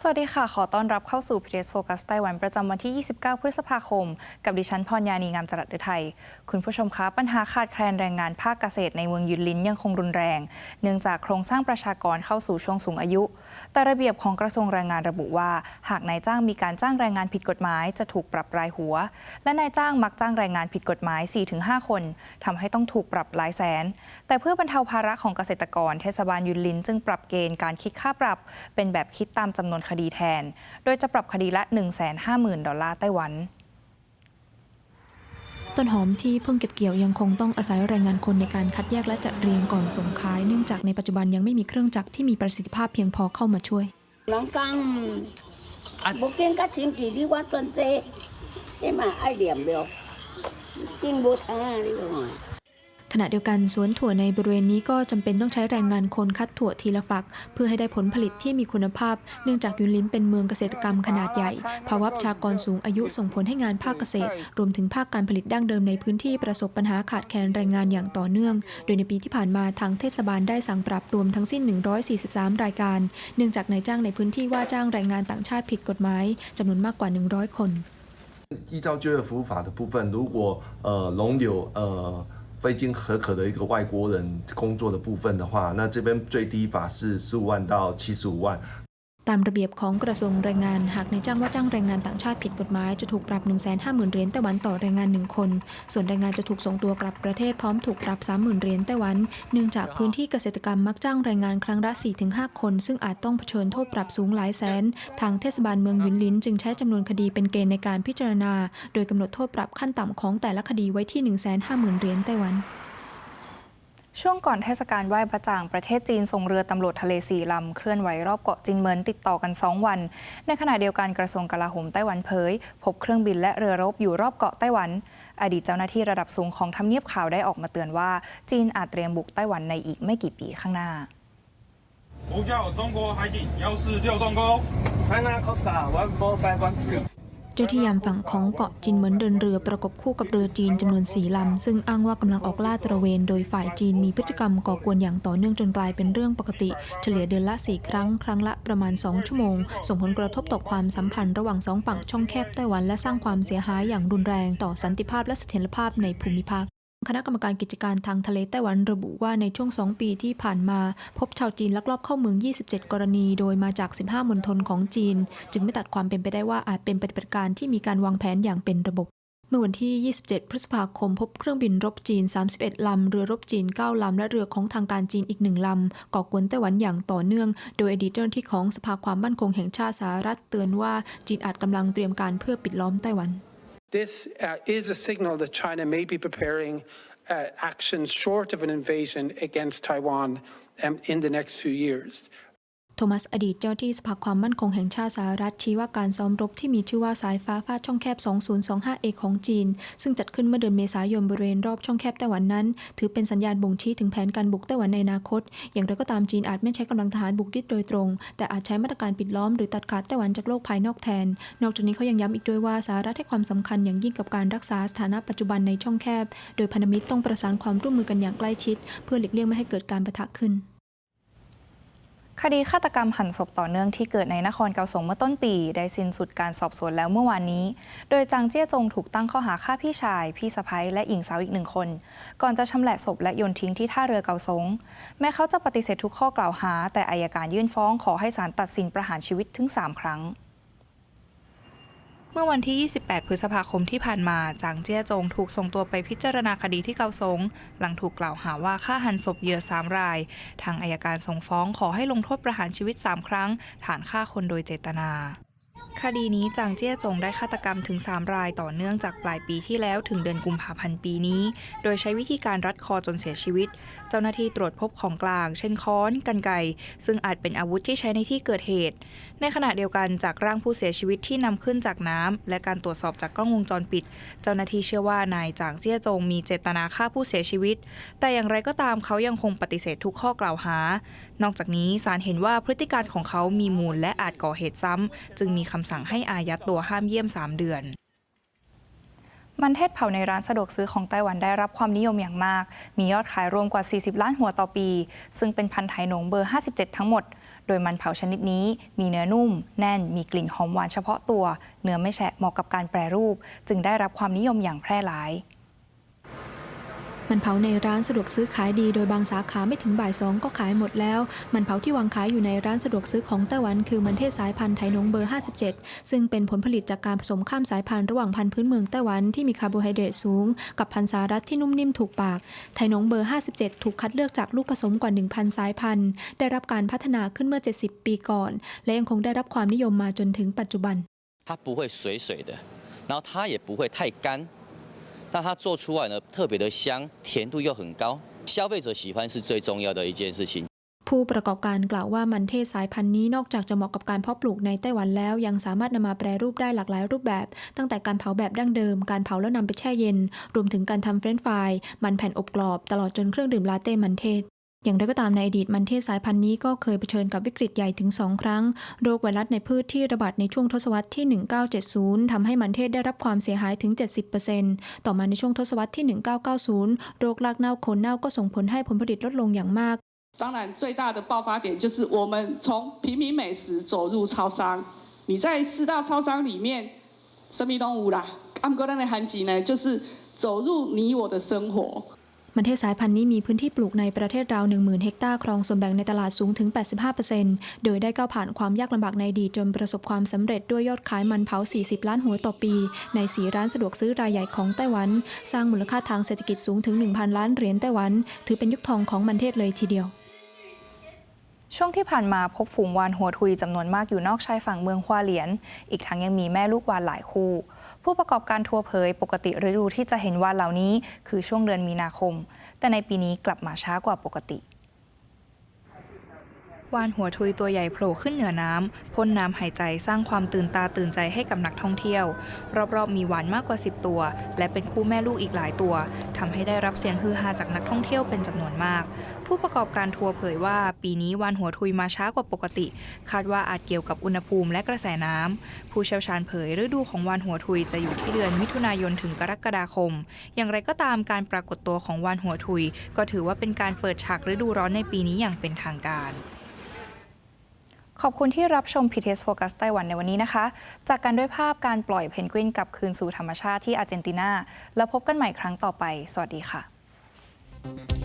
สวัสดีค่ะ ขอต้อนรับเข้าสู่ PTS Focus ไต้หวันประจำวันที่ 29 พฤษภาคม กับดิฉันพรยานีงามจรัสฤทัย คุณผู้ชมคะ ปัญหาขาดแคลนแรงงานภาคเกษตรในเมืองยุนลินยังคงรุนแรง เนื่องจากโครงสร้างประชากรเข้าสู่ช่วงสูงอายุ แต่ระเบียบของกระทรวงแรงงานระบุว่า หากนายจ้างมีการจ้างแรงงานผิดกฎหมาย จะถูกปรับรายหัว และนายจ้างมักจ้างแรงงานผิดกฎหมาย 4-5 คนทำให้ต้องถูกปรับหลายแสน แต่เพื่อบรรเทาภาระของเกษตรกร เทศบาลยุนลิน จึงปรับเกณฑ์การคิดค่าปรับ เป็นแบบคิดตามจำนวนคดีแทน โดยจะปรับคดีละ 150,000 ดอลลาร์ไต้หวัน ต้นหอมที่เพิ่งเก็บเกี่ยวยังคงต้องอาศัยแรงงานคนในการคัดแยกและจัดเรียงก่อนส่งขาย เนื่องจากในปัจจุบันยังไม่มีเครื่องจักรที่มีประสิทธิภาพเพียงพอเข้ามาช่วยหลังกังบุกิงกัดชิงกี่ที่วัดตนเจใช่ไหมไอเหลี่ยมเดียวกินบูทางนี่หน่อย ขณะเดียวกันสวนถั่วในบริเวณนี้ก็จำเป็นต้องใช้แรงงานคนคัดถั่วทีละฝัก เพื่อให้ได้ผลผลิตที่มีคุณภาพ เนื่องจากยุนลินเป็นเมืองเกษตรกรรมขนาดใหญ่ ภาวะประชากรสูงอายุส่งผลให้งานภาคเกษตร รวมถึงภาคการผลิตดั้งเดิมในพื้นที่ประสบปัญหาขาดแคลนแรงงานอย่างต่อเนื่อง โดยในปีที่ผ่านมาทางเทศบาลได้สั่งปรับรวมทั้งสิ้น 143 รายการ เนื่องจากนายจ้างในพื้นที่ว่าจ้างแรงงานต่างชาติผิดกฎหมายจำนวนมากกว่า 100 คน 依照就业服务法的部分，如果呃容有呃 非经合可的一个外国人工作的部分的话，那这边最低法是十五万到七十五万。 ตามระเบียบของกระทรวงแรงงาน หากนายจ้างว่าจ้างแรงงานต่างชาติผิดกฎหมายจะถูกปรับ 150,000เหรียญไต้หวันต่อแรงงาน 1 คน ส่วนแรงงานจะถูกส่งตัวกลับประเทศพร้อมถูกปรับ 30,000เหรียญไต้หวัน เนื่องจากพื้นที่เกษตรกรรมมักจ้างแรงงานครั้งละ 4-5 คน ซึ่งอาจต้องเผชิญโทษปรับสูงหลายแสน ทางเทศบาลเมืองยุนลินจึงใช้จำนวนคดีเป็นเกณฑ์ในการพิจารณา โดยกำหนดโทษปรับขั้นต่ำของแต่ละคดีไว้ที่ 150,000เหรียญไต้หวัน ช่วงก่อนเทศกาลไหว้พระจ่างประเทศจีนส่งเรือตำรวจทะเลสี่ลำ เคลื่อนไหวรอบเกาะจินเหมินติดต่อกัน 2 วัน ในขณะเดียวกันกระทรวงกลาโหมไต้หวันเผย พบเครื่องบินและเรือรบอยู่รอบเกาะไต้หวัน อดีตเจ้าหน้าที่ระดับสูงของทำเนียบข่าวได้ออกมาเตือนว่า จีนอาจเตรียมบุกไต้หวันในอีกไม่กี่ปีข้างหน้า 呼叫中国海警幺四六洞沟。 เจ้าที่ยามฝั่งของเกาะจีนเหมือนเดินเรือประกบคู่กับเรือจีนจำนวนสี่ลำ ซึ่งอ้างว่ากำลังออกล่าตระเวน โดยฝ่ายจีนมีพฤติกรรมก่อกวนอย่างต่อเนื่องจนกลายเป็นเรื่องปกติ เฉลี่ยเดือนละสี่ครั้ง ครั้งละประมาณ 2 ชั่วโมง ส่งผลกระทบต่อความสัมพันธ์ระหว่างสองฝั่งช่องแคบไต้หวันและสร้างความเสียหายอย่างรุนแรงต่อสันติภาพและเสถียรภาพในภูมิภาค คณะกรรมการกิจการทางทะเลไต้หวันระบุว่าในช่วง 2 ปีที่ผ่านมา พบชาวจีนลักลอบเข้าเมือง 27 กรณี โดยมาจาก 15มณฑลของจีน จึงไม่ตัดความเป็นไปได้ว่าอาจเป็นปฏิบัติการที่มีการวางแผนอย่างเป็นระบบเมื่อวันที่ 27 พฤษภาคม พบเครื่องบินรบจีน 31 ลำ เรือรบจีน 9 ลำ และเรือของทางการจีนอีกหนึ่งลำ ก่อกวนไต้หวันอย่างต่อเนื่อง โดยอดีตเจ้าหน้าที่ของสภาความมั่นคงแห่งชาติสหรัฐเตือนว่าจีนอาจกำลังเตรียมการเพื่อปิดล้อมไต้หวัน This uh, is a signal that China may be preparing uh, action short of an invasion against Taiwan um, in the next few years. โทมัสอดีตเจ้าที่สภาความมั่นคงแห่งชาติสหรัฐชี้ว่าการซ้อมรบที่มีชื่อว่าสายฟ้าฟาดช่องแคบ 2025A ของจีน ซึ่งจัดขึ้นเมื่อเดือนเมษายนบริเวณรอบช่องแคบไต้หวันนั้น ถือเป็นสัญญาณบ่งชี้ถึงแผนการบุกไต้หวันในอนาคต อย่างไรก็ตามจีนอาจไม่ใช้กำลังทหารบุกดิดโดยตรง แต่อาจใช้มาตรการปิดล้อมหรือตัดขาดไต้หวันจากโลกภายนอกแทน นอกจากนี้เขายังย้ำอีกด้วยว่าสหรัฐให้ความสำคัญอย่างยิ่งกับการรักษาสถานะปัจจุบันในช่องแคบ โดยพันธมิตรต้องประสานความร่วมมือกันอย่างใกล้ชิด เพื่อหลีกเลี่ยงไม่ให้เกิดการปะทะขึ้น คดีฆาตกรรมหั่นศพต่อเนื่องที่เกิดในนครเกาสงเมื่อต้นปี ได้สิ้นสุดการสอบสวนแล้วเมื่อวานนี้ โดยจางเจี้ยจงถูกตั้งข้อหาฆ่าพี่ชาย พี่สะพ้ยและหญิงสาวอีกหนึ่งคน ก่อนจะชำแหละศพและโยนทิ้งที่ท่าเรือเกาสง แม้เขาจะปฏิเสธทุกข้อกล่าวหา แต่อายการยื่นฟ้องขอให้ศาลตัดสินประหารชีวิตถึง 3 ครั้ง เมื่อวันที่ 28 พฤษภาคมที่ผ่านมา จางเจี้ยจงถูกส่งตัวไปพิจารณาคดีที่เกาสง หลังถูกกล่าวหาว่าฆ่าหันศพเหยื่อ3ราย ทางอายการส่งฟ้องขอให้ลงโทษประหารชีวิต 3 ครั้ง ฐานฆ่าคนโดยเจตนา คดีนี้จางเจี้ยจงได้ฆาตกรรมถึง 3 รายต่อเนื่องจากปลายปีที่แล้วถึงเดือนกุมภาพันธ์ปีนี้ โดยใช้วิธีการรัดคอจนเสียชีวิต เจ้าหน้าที่ตรวจพบของกลาง เช่นค้อนกันไกรซึ่งอาจเป็นอาวุธที่ใช้ในที่เกิดเหตุ ในขณะเดียวกันจากร่างผู้เสียชีวิตที่นำขึ้นจากน้ำและการตรวจสอบจากกล้องวงจรปิด เจ้าหน้าที่เชื่อว่านายจางเจี้ยจงมีเจตนาฆ่าผู้เสียชีวิต แต่อย่างไรก็ตามเขายังคงปฏิเสธทุกข้อกล่าวหา นอกจากนี้ศาลเห็นว่าพฤติการของเขามีมูลและอาจก่อเหตุซ้ำจึงมีคำสั่งให้อายัดตัวห้ามเยี่ยม 3 เดือน มันเทศเผาในร้านสะดวกซื้อของไต้หวันได้รับความนิยมอย่างมาก มียอดขายรวมกว่า 40 ล้านหัวต่อปี ซึ่งเป็นพันธุ์ไทยหนงเบอร์ 57 ทั้งหมด โดยมันเผาชนิดนี้ มีเนื้อนุ่ม แน่น มีกลิ่นหอมหวานเฉพาะตัว เนื้อไม่แฉะเหมาะกับการแปรรูป จึงได้รับความนิยมอย่างแพร่หลาย มันเผาในร้านสะดวกซื้อขายดีโดยบางสาขาไม่ถึงบ่ายสองก็ขายหมดแล้ว มันเผาที่วางขายอยู่ในร้านสะดวกซื้อของไต้หวันคือมันเทศสายพันธุ์ไถหนงเบอร์ 57 ซึ่งเป็นผลผลิตจากการผสมข้ามสายพันธุ์ระหว่างพันธุ์พื้นเมืองไต้หวันที่มีคาร์โบไฮเดรตสูง กับพันธุ์สารัฐที่นุ่มนิ่มถูกปาก ไถหนงเบอร์ 57 ถูกคัดเลือกจากลูกผสมกว่า 1,000 สายพันธุ์ ได้รับการพัฒนาขึ้นเมื่อ 70 ปีก่อน และยังคงได้รับความนิยมมาจนถึงปัจจุบัน 它不会水水的，然后它也不会太干， 但它做出来呢特别的香，甜度又很高，消费者喜欢是最重要的一件事情。 ผู้ประกอบการกล่าวว่ามันเทศสายพันธุ์นี้นอกจากจะเหมาะกับการเพาะปลูกในไต้หวันแล้ว ยังสามารถนำมาแปรรูปได้หลากหลายรูปแบบ ตั้งแต่การเผาแบบดั้งเดิม การเผาแล้วนำไปแช่เย็น รวมถึงการทำเฟรนช์ฟรายมันแผ่นอบกรอบ ตลอดจนเครื่องดื่มลาเต้มันเทศ อย่างไรก็ตามในอดีตมันเทศสายพันธุ์นี้ก็เคยเผชิญกับวิกฤตใหญ่ถึง 2 ครั้ง โรคไวรัสในพืชที่ระบาดในช่วงทศวรรษที่ 1970 ทำให้มันเทศได้รับความเสียหายถึง 70%ต่อมาในช่วงทศวรรษที่ 1990 โรครากเน่าโคนเน่าก็ส่งผลให้ผลผลิตลดลงอย่างมาก 当然，最大的爆发点就是我们从平民美食走入超商。你在四大超商里面，什么都无啦。阿姆哥那的韩籍呢，就是走入你我的生活。 มันเทศสายพันธุ์นี้มีพื้นที่ปลูกในประเทศราว 10,000 เฮกตาร์ครองส่วนแบ่งในตลาดสูงถึง 85%โดยได้ก้าวผ่านความยากลำบากในดีจนประสบความสำเร็จด้วยยอดขายมันเผา 40 ล้านหัวต่อปี ในสีร้านสะดวกซื้อรายใหญ่ของไต้หวัน สร้างมูลค่าทางเศรษฐกิจสูงถึง 1,000 ล้านเหรียญไต้หวัน ถือเป็นยุคทองของมันเทศเลยทีเดียว ช่วงที่ผ่านมาพบฝูงวานหัวทุยจำนวนมากอยู่นอกชายฝั่งเมืองควาเหลียน อีกทั้งยังมีแม่ลูกวานหลายคู่ ผู้ประกอบการทัวร์เผย ปกติฤดูที่จะเห็นวานเหล่านี้ คือช่วงเดือนมีนาคม แต่ในปีนี้กลับมาช้ากว่าปกติ วานหัวทุยตัวใหญ่โผล่ขึ้นเหนือน้ำพ่นน้ำหายใจสร้างความตื่นตาตื่นใจให้กับนักท่องเที่ยว รอบๆมีวานมากกว่า 10 ตัว และเป็นคู่แม่ลูกอีกหลายตัวทำให้ได้รับเสียงฮือฮาจากนักท่องเที่ยวเป็นจำนวนมาก ผู้ประกอบการทัวร์เผยว่า ปีนี้วานหัวทุยมาช้ากว่าปกติ คาดว่าอาจเกี่ยวกับอุณหภูมิและกระแสน้ำผู้เชี่ยวชาญเผยฤดูของวานหัวทุยจะอยู่ที่เดือนมิถุนายนถึงกรกฎาคม อย่างไรก็ตามการปรากฏตัวของวานหัวทุย ก็ถือว่าเป็นการเปิดฉากฤดูร้อนในปีนี้อย่างเป็นทางการ ขอบคุณที่รับชม PTS Focus ไต้หวันในวันนี้นะคะ จากการด้วยภาพการปล่อยเพนกวินกลับคืนสู่ธรรมชาติที่อาร์เจนตินา แล้วพบกันใหม่ครั้งต่อไป สวัสดีค่ะ